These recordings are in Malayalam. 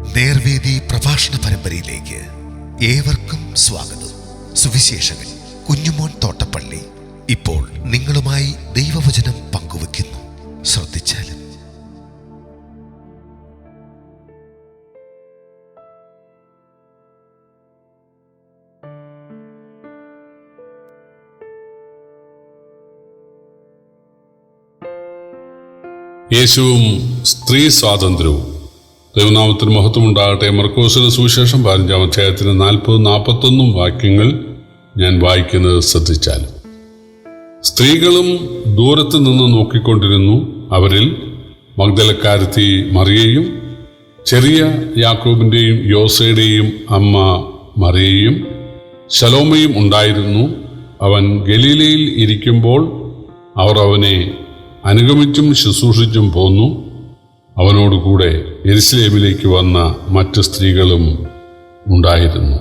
നേർവേദി പ്രഭാഷണ പരമ്പരയിലേക്ക് ഏവർക്കും സ്വാഗതം. സുവിശേഷകൻ കുഞ്ഞുമോൻ തോട്ടപ്പള്ളി ഇപ്പോൾ നിങ്ങളുമായി ദൈവവചനം പങ്കുവെക്കുന്നു ശ്രദ്ധിച്ചാലും. യേശുവും സ്ത്രീ സ്വാതന്ത്ര്യവും. ദൈവനാമത്തിന് മഹത്വമുണ്ടാകട്ടെ. മർക്കോസിന് സുവിശേഷം പതിനഞ്ചാം അധ്യായത്തിന് നാൽപ്പത് നാൽപ്പത്തൊന്നും വാക്യങ്ങൾ ഞാൻ വായിക്കുന്നത് ശ്രദ്ധിച്ചാൽ. സ്ത്രീകളും ദൂരത്ത് നിന്ന് നോക്കിക്കൊണ്ടിരുന്നു. അവരിൽ മഗ്ദലക്കാരത്തി മറിയയും ചെറിയ യാക്കോബിന്റെയും യോസയുടെയും അമ്മ മറിയയും ശലോമയും ഉണ്ടായിരുന്നു. അവൻ ഗലീലയിൽ ഇരിക്കുമ്പോൾ അവർ അവനെ അനുഗമിച്ചും ശുശ്രൂഷിച്ചും പോന്നു. അവനോടുകൂടെ എരുസലേമിലേക്ക് വന്ന മറ്റു സ്ത്രീകളും ഉണ്ടായിരുന്നു.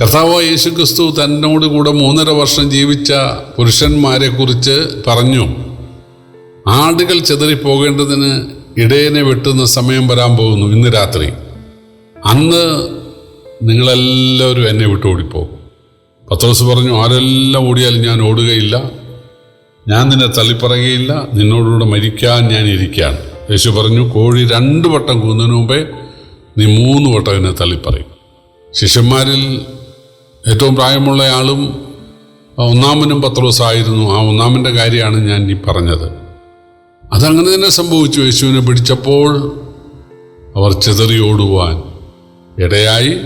കർത്താവ് യേശുക്രിസ്തു തന്നോട് കൂടെ മൂന്നര വർഷം ജീവിച്ച പുരുഷന്മാരെ കുറിച്ച് പറഞ്ഞു ആടുകൾ ചെതറിപ്പോകേണ്ടതിന് ഇടയനെ വെട്ടുന്ന സമയം വരാൻ പോകുന്നു ഇന്ന് രാത്രി. അന്ന് നിങ്ങളെല്ലാവരും എന്നെ വിട്ട് ഓടിപ്പോകും പത്രോസ് പറഞ്ഞു ആരെല്ലാം ഓടിയാലും ഞാൻ ഓടുകയില്ല. ഞാൻ നിന്നെ തള്ളിപ്പറയുകയില്ല. നിന്നോടുകൂടെ മരിക്കാൻ ഞാൻ ഇരിക്കുകയാണ്. യേശു പറഞ്ഞു കോഴി രണ്ട് വട്ടം കൂന്നതിന് മുമ്പേ നീ മൂന്ന് വട്ടം എന്നെ തള്ളിപ്പറയും. ശിഷ്യന്മാരിൽ ഏറ്റവും പ്രായമുള്ള ആളും ഒന്നാമനും പത്രോസായിരുന്നു ആ ഒന്നാമന്റെ കാര്യമാണ് ഞാൻ ഈ പറഞ്ഞത്. അതങ്ങനെ തന്നെ സംഭവിച്ചു. യേശുവിനെ പിടിച്ചപ്പോൾ അവർ ചിതറി ഓടുവാൻ ഇടയായി.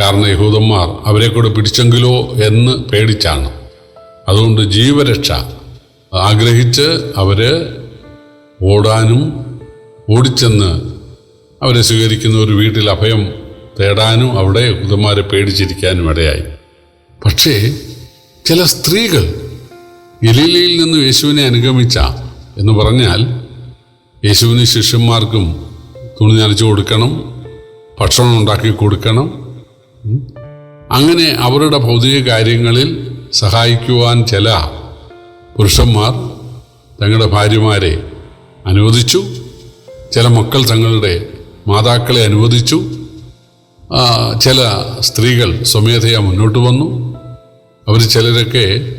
കാരണം യഹൂദന്മാർ അവരെ പിടിച്ചെങ്കിലോ എന്ന് പേടിച്ചാണ്. അതുകൊണ്ട് ജീവരക്ഷ ആഗ്രഹിച്ച് അവർ ഓടാനും ഓടിച്ചെന്ന് അവരെ സ്വീകരിക്കുന്ന ഒരു വീട്ടിൽ അഭയം തേടാനും അവിടെ കുതന്മാരെ പേടിച്ചിരിക്കാനും ഇടയായി. പക്ഷേ ചില സ്ത്രീകൾ ഗലീലയിൽ നിന്ന് യേശുവിനെ അനുഗമിച്ച എന്ന് പറഞ്ഞാൽ യേശുവിന് ശിഷ്യന്മാർക്കും തുണി നനച്ചു കൊടുക്കണം ഭക്ഷണം ഉണ്ടാക്കി കൊടുക്കണം. അങ്ങനെ അവരുടെ ഭൗതിക കാര്യങ്ങളിൽ സഹായിക്കുവാൻ ചില പുരുഷന്മാർ തങ്ങളുടെ ഭാര്യമാരെ അനുവദിച്ചു. ചില മക്കൾ തങ്ങളുടെ മാതാക്കളെ അനുവദിച്ചു. ചില സ്ത്രീകൾ സ്വമേധയാ മുന്നോട്ട് വന്നു. അവർ ചിലരൊക്കെ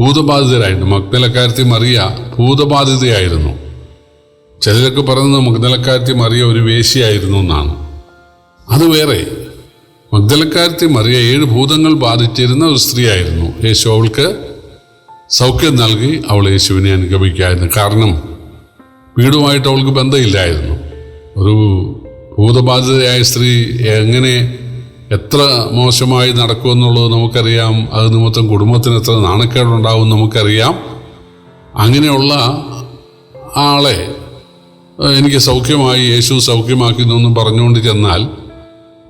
ഭൂതബാധിതരായിരുന്നു മഗ്നലക്കാരത്തി മറിയ ഭൂതബാധിതയായിരുന്നു. ചിലരൊക്കെ പറയുന്നത് മഗ്നലക്കാരത്തി മറിയ ഒരു വേശിയായിരുന്നു എന്നാണ്. അത് വേറെ. മഗ്ദലക്കാരത്തി മറിയ ഏഴ് ഭൂതങ്ങൾ ബാധിച്ചിരുന്ന ഒരു സ്ത്രീയായിരുന്നു. യേശു അവൾക്ക് സൗഖ്യം നൽകി അവൾ യേശുവിനെ അനുഗമിക്കായിരുന്നു. കാരണം വീടുമായിട്ട് അവൾക്ക് ബന്ധമില്ലായിരുന്നു. ഒരു ഭൂതബാധിതയായ സ്ത്രീ എങ്ങനെ എത്ര മോശമായി നടക്കുമെന്നുള്ളത് നമുക്കറിയാം. അത് നിമിത്തം കുടുംബത്തിന് എത്ര നാണക്കേടുണ്ടാവും നമുക്കറിയാം. അങ്ങനെയുള്ള ആളെ എനിക്ക് സൗഖ്യമായി യേശു സൗഖ്യമാക്കി എന്നൊന്നും പറഞ്ഞുകൊണ്ട് ചെന്നാൽ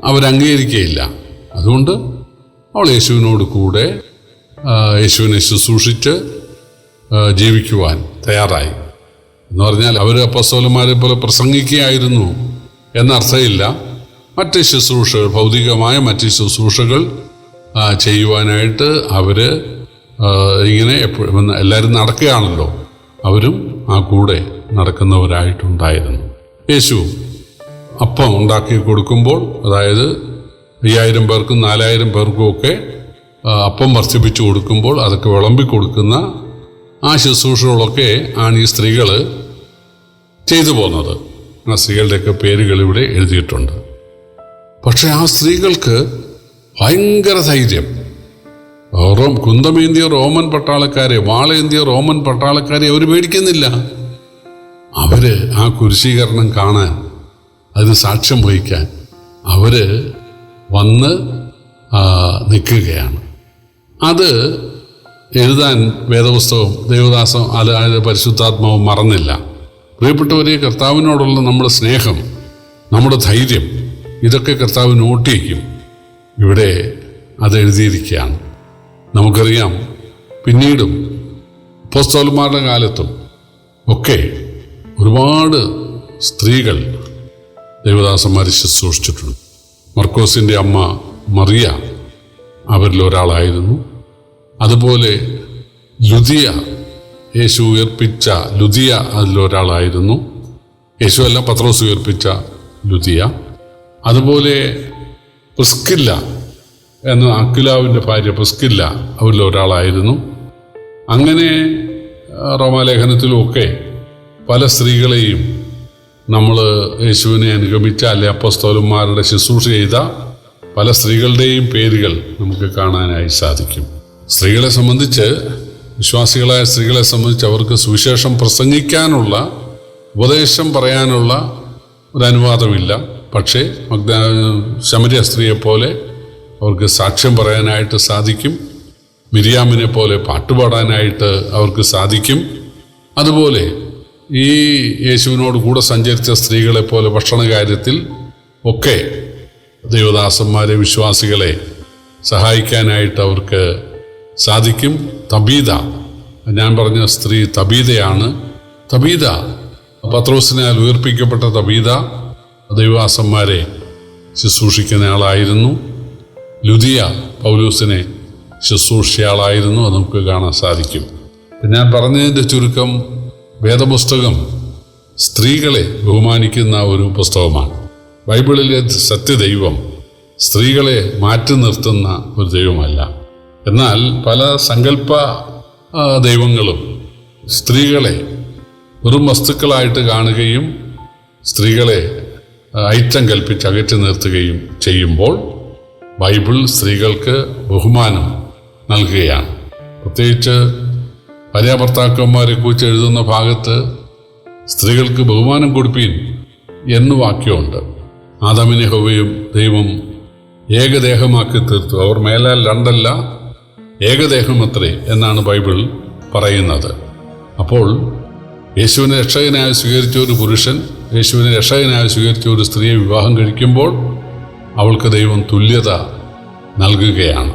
അവരംഗീകരിക്കുകയില്ല. അതുകൊണ്ട് അവൾ യേശുവിനോട് കൂടെ യേശുവിനെ ശുശ്രൂഷിച്ച് ജീവിക്കുവാൻ തയ്യാറായി. എന്ന് പറഞ്ഞാൽ അവർ അപ്പസ്തോലന്മാരെ പോലെ പ്രസംഗിക്കുകയായിരുന്നു എന്നർത്ഥമില്ല. മറ്റ് ശുശ്രൂഷകൾ ഭൗതികമായ മറ്റ് ശുശ്രൂഷകൾ ചെയ്യുവാനായിട്ട് അവർ ഇങ്ങനെ എപ്പോഴും എല്ലാവരും നടക്കുകയാണല്ലോ. അവരും ആ കൂടെ നടക്കുന്നവരായിട്ടുണ്ടായിരുന്നു. യേശു അപ്പം ഉണ്ടാക്കി കൊടുക്കുമ്പോൾ അതായത് അയ്യായിരം പേർക്കും നാലായിരം പേർക്കും ഒക്കെ അപ്പം വർദ്ധിപ്പിച്ചു കൊടുക്കുമ്പോൾ അതൊക്കെ വിളമ്പി കൊടുക്കുന്ന ആ ശുശ്രൂഷകളൊക്കെ ആണ് ഈ സ്ത്രീകൾ ചെയ്തു പോകുന്നത്. ആ സ്ത്രീകളുടെയൊക്കെ പേരുകൾ ഇവിടെ എഴുതിയിട്ടുണ്ട്. പക്ഷെ ആ സ്ത്രീകൾക്ക് ഭയങ്കര ധൈര്യം. റോം കുന്തമേന്തിയ റോമൻ പട്ടാളക്കാരെ വാളേന്തിയ റോമൻ പട്ടാളക്കാരെ അവർ പേടിക്കുന്നില്ല. അവർ ആ കുരിശീകരണം കാണാൻ അതിന് സാക്ഷ്യം വഹിക്കാൻ അവർ വന്ന് നിൽക്കുകയാണ്. അത് എഴുതാൻ വേദപുസ്തകവും ദേവദാസം അതായത് പരിശുദ്ധാത്മാവും മറന്നില്ല. പ്രിയപ്പെട്ടവരെ കർത്താവിനോടുള്ള നമ്മുടെ സ്നേഹം നമ്മുടെ ധൈര്യം ഇതൊക്കെ കർത്താവ് നോട്ട് ചെയ്യും ഇവിടെ അത് എഴുതിയിരിക്കുകയാണ്. നമുക്കറിയാം പിന്നീടും പോസ്റ്റോൽമാരുടെ കാലത്തും ഒക്കെ ഒരുപാട് സ്ത്രീകൾ ദേവദാസന്മാരെ ശുശ്രൂഷിച്ചിട്ടുണ്ട്. മർക്കോസിന്റെ അമ്മ മറിയ അവരിൽ ഒരാളായിരുന്നു അതുപോലെ ലുദിയ യേശു ഉയർപ്പിച്ച ലുതിയ അതിലൊരാളായിരുന്നു യേശു അല്ല പത്രോസ് ഉയർപ്പിച്ച ലുതിയ അതുപോലെ പുസ്കില്ല എന്ന അക്കിലാവിന്റെ ഭാര്യ പുസ്കില്ല അവരിൽ ഒരാളായിരുന്നു. അങ്ങനെ റോമാലേഖനത്തിലുമൊക്കെ പല സ്ത്രീകളെയും നമ്മൾ യേശുവിനെ അനുഗമിച്ച അല്ലെ അപ്പസ്തോലന്മാരുടെ ശുശ്രൂഷ ചെയ്ത പല സ്ത്രീകളുടെയും പേരുകൾ നമുക്ക് കാണാനായി സാധിക്കും. സ്ത്രീകളെ സംബന്ധിച്ച് വിശ്വാസികളായ സ്ത്രീകളെ സംബന്ധിച്ച് അവർക്ക് സുവിശേഷം പ്രസംഗിക്കാനുള്ള ഉപദേശം പറയാനുള്ള ഒരു അനുവാദമില്ല പക്ഷേ മഗ്ദ ശമരിയ സ്ത്രീയെപ്പോലെ അവർക്ക് സാക്ഷ്യം പറയാനായിട്ട് സാധിക്കും. മിരിയാമിനെ പോലെ പാട്ടുപാടാനായിട്ട് അവർക്ക് സാധിക്കും. അതുപോലെ ഈ യേശുവിനോട് കൂടെ സഞ്ചരിച്ച സ്ത്രീകളെ പോലെ ഭക്ഷണ കാര്യത്തിൽ ഒക്കെ ദൈവദാസന്മാരെ വിശ്വാസികളെ സഹായിക്കാനായിട്ട് അവർക്ക് സാധിക്കും. തബീത ഞാൻ പറഞ്ഞ സ്ത്രീ തബീതയാണ് തബീത പത്രോസിനാൽ ഉയർപ്പിക്കപ്പെട്ട തബീത ദൈവാസന്മാരെ ശുശ്രൂഷിക്കുന്ന ആളായിരുന്നു. ലുദിയ പൗലൂസിനെ ശുശ്രൂഷയാളായിരുന്നു. അത് നമുക്ക് കാണാൻ സാധിക്കും. ഞാൻ പറഞ്ഞതിന്റെ ചുരുക്കം വേദപുസ്തകം സ്ത്രീകളെ ബഹുമാനിക്കുന്ന ഒരു പുസ്തകമാണ്. ബൈബിളിലെ സത്യദൈവം സ്ത്രീകളെ മാറ്റി നിർത്തുന്ന ഒരു ദൈവമല്ല. എന്നാൽ പല സങ്കല്പ ദൈവങ്ങളും സ്ത്രീകളെ വെറും വസ്തുക്കളായിട്ട് കാണുകയും സ്ത്രീകളെ ഐറ്റം കൽപ്പിച്ച് അകറ്റി നിർത്തുകയും ചെയ്യുമ്പോൾ ബൈബിൾ സ്ത്രീകൾക്ക് ബഹുമാനം നൽകുകയാണ്. പ്രത്യേകിച്ച് ഭാര്യാഭർത്താക്കന്മാരെ കുറിച്ച് എഴുതുന്ന ഭാഗത്ത് സ്ത്രീകൾക്ക് ബഹുമാനം കൊടുപ്പീൻ എന്ന് വാക്യമുണ്ട്. ആദാമിനെ ഹോവയും ദൈവം ഏകദേഹമാക്കി തീർത്തു. അവർ മേലാൽ രണ്ടല്ല ഏകദേഹമത്രേ എന്നാണ് ബൈബിൾ പറയുന്നത്. അപ്പോൾ യേശുവിനെ രക്ഷകനായി സ്വീകരിച്ച ഒരു പുരുഷൻ യേശുവിനെ രക്ഷകനായി സ്വീകരിച്ച ഒരു സ്ത്രീയെ വിവാഹം കഴിക്കുമ്പോൾ അവൾക്ക് ദൈവം തുല്യത നൽകുകയാണ്.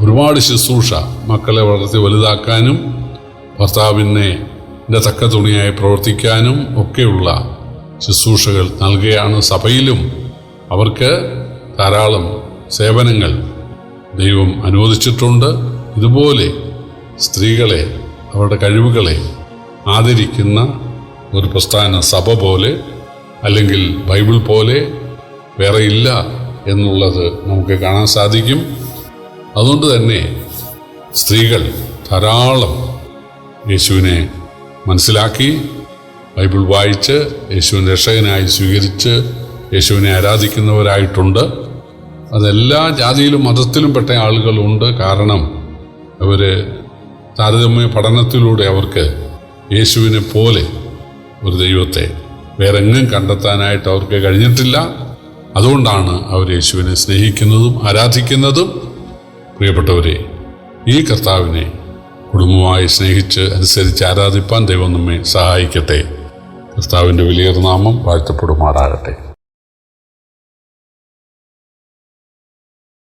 ഒരുപാട് ശുശ്രൂഷ മക്കളെ വളർത്തി വലുതാക്കാനും ഭർത്താവിനെ തക്ക തുണിയായി പ്രവർത്തിക്കാനും ഒക്കെയുള്ള ശുശ്രൂഷകൾ നൽകുകയാണ് സഭയിലും. അവർക്ക് ധാരാളം സേവനങ്ങൾ ദൈവം അനുവദിച്ചിട്ടുണ്ട്. ഇതുപോലെ സ്ത്രീകളെ അവരുടെ കഴിവുകളെ ആദരിക്കുന്ന ഒരു പ്രസ്ഥാന സഭ പോലെ അല്ലെങ്കിൽ ബൈബിൾ പോലെ വേറെ ഇല്ല എന്നുള്ളത് നമുക്ക് കാണാൻ സാധിക്കും. അതുകൊണ്ട് തന്നെ സ്ത്രീകൾ ധാരാളം യേശുവിനെ മനസ്സിലാക്കി ബൈബിൾ വായിച്ച് യേശുവിനെ രക്ഷകനായി സ്വീകരിച്ച് യേശുവിനെ ആരാധിക്കുന്നവരായിട്ടുണ്ട്. അതെല്ലാ ജാതിയിലും മതത്തിലും പെട്ട ആളുകളുണ്ട്. കാരണം അവർ താരതമ്യ പഠനത്തിലൂടെ അവർക്ക് യേശുവിനെ പോലെ ഒരു ദൈവത്തെ വേറെങ്ങും കണ്ടെത്താനായിട്ട് അവർക്ക് കഴിഞ്ഞിട്ടില്ല. അതുകൊണ്ടാണ് അവർ യേശുവിനെ സ്നേഹിക്കുന്നതും ആരാധിക്കുന്നതും. പ്രിയപ്പെട്ടവരെ ഈ കർത്താവിനെ കുടുംബമായി സ്നേഹിച്ച് അനുസരിച്ച് ആരാധിപ്പാൻ ദൈവം നമ്മെ സഹായിക്കട്ടെ. കർത്താവിന്റെ വലിയൊരു നാമം വാഴ്ത്തപ്പെടുമാറാകട്ടെ.